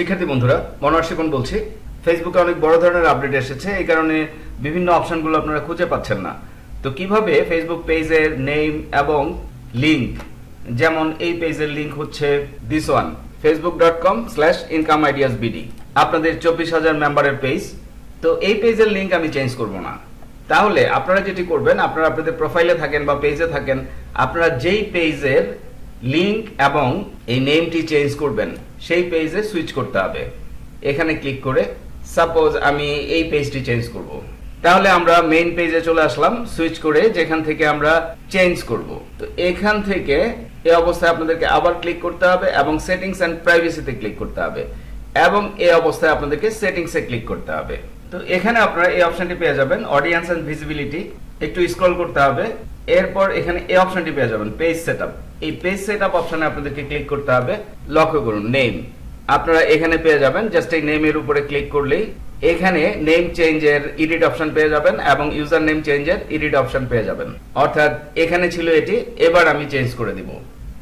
শিক্ষার্থী বন্ধুরা, মনোয়ার শিপন বলছি। ফেসবুকে অনেক বড় ধরনের আপডেট এসেছে। এই কারণে বিভিন্ন অপশনগুলো আপনারা খুঁজে পাচ্ছেন না। তো কীভাবে ফেসবুক পেজের নেম এবং লিংক যেমন এই পেজের লিংক হচ্ছে this one Facebook dot com slash income ideas BD আপনাদের চব্বিশ হাজার মেম্বারের পেজ তো এই পেজের লিংক আমি চেঞ্জ করব না। তাহলে আপনারা যেটি করবেন, আপনারা আপনাদের প্রোফাইলে থাকেন বা পেজে থাকেন, আপনারা যেই পেজের লিংক এবং এই নেমটি চেঞ্জ করবেন, সেই পেজে সুইচ করতে হবে। এখানে ক্লিক করে সাপোজ আমি এই পেজটি চেঞ্জ করব। তাহলে আমরা মেইন পেজে চলে আসলাম সুইচ করে যেখান থেকে আমরা চেঞ্জ করব। তো এখান থেকে এই অবস্থায় আপনাদেরকে আবার ক্লিক করতে হবে এবং সেটিংস এন্ড প্রাইভেসিতে ক্লিক করতে হবে এবং এই অবস্থায় আপনাদেরকে সেটিংসে ক্লিক করতে হবে। তো এখানে আপনারা এই অপশনটি পেয়ে যাবেন অডিয়েন্স এন্ড ভিজিবিলিটি একটু স্ক্রল করতে হবে। এরপর এখানে এই অপশনটি পেয়ে যাবেন পেজ সেটআপ এই পেজ সেট আপ অপশনে আপনাদেরকে ক্লিক করতে হবে। লক্ষ্য করুন নেম আপনারা এখানে পেয়ে যাবেন জাস্ট এই নেমের উপরে ক্লিক করলেই এখানে নেম চেঞ্জের এডিট অপশন পেয়ে যাবেন এবং ইউজার নেম চেঞ্জের এডিট অপশন পেয়ে যাবেন। অর্থাৎ এখানে ছিল এটি, এবার আমি চেঞ্জ করে দিব।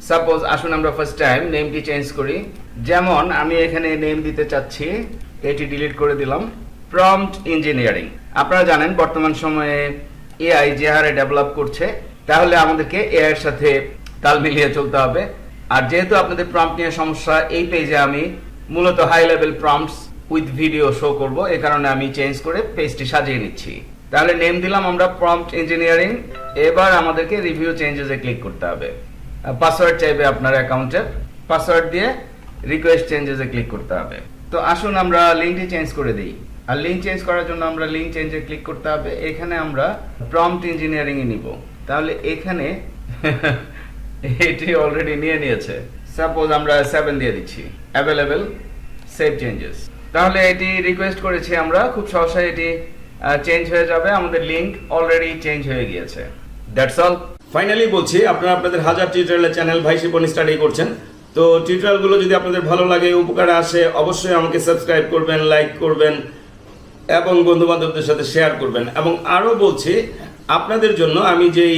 সাপোজ আসুন আমরা ফার্স্ট টাইম নেমটি চেঞ্জ করি। যেমন আমি এখানে নেম দিতে চাচ্ছি, এটি ডিলিট করে দিলাম। প্রম্পট ইঞ্জিনিয়ারিং আপনারা জানেন বর্তমান সময়ে এআই যে হারে ডেভেলপ করছে, তাহলে আমাদেরকে এআই এর সাথে তাল মিলিয়ে চলতে হবে। আর যেহেতু আপনাদের প্রম্পট নিয়ে সমস্যা, এই পেজে আমি মূলত high level prompts with video show করব। এই কারণে আমি চেঞ্জ করে পেজটি সাজিয়ে নিচ্ছি। তাহলে নেম দিলাম আমরা প্রম্পট ইঞ্জিনিয়ারিং এবার আমাদেরকে রিভিউ চেঞ্জেসে ক্লিক করতে হবে। পাসওয়ার্ড চাইবে আপনার অ্যাকাউন্টের পাসওয়ার্ড দিয়ে রিকোয়েস্ট চেঞ্জেসে ক্লিক করতে হবে। তো আসুন আমরা লিঙ্কটি চেঞ্জ করে দিই। আর লিঙ্ক চেঞ্জ করার জন্য আমরা লিঙ্ক চেঞ্জে ক্লিক করতে হবে। এখানে আমরা প্রম্পট ইঞ্জিনিয়ারিং এ নিব। তাহলে এখানে এটি অলরেডি নিয়ে নিয়েছে। সাপোজ আমরা সেভেন দিয়ে দিচ্ছি। অ্যাভেলেবেল সেভ চেঞ্জেস তাহলে এটি রিকোয়েস্ট করেছি আমরা, খুব সহসাই এটি চেঞ্জ হয়ে যাবে। আমাদের লিংক অলরেডি চেঞ্জ হয়ে গিয়েছে। দ্যাটস অল ফাইনালি বলছি, আপনারা আপনাদের হাজার টিউটোরিয়ালের চ্যানেল ভাই শিপন স্টাডি করছেন। তো টিউটোরিয়ালগুলো যদি আপনাদের ভালো লাগে, উপকারে আসে, অবশ্যই আমাকে সাবস্ক্রাইব করবেন লাইক করবেন, এবং বন্ধু বান্ধবদের সাথে শেয়ার করবেন। এবং আরও বলছি, আপনাদের জন্য আমি যেই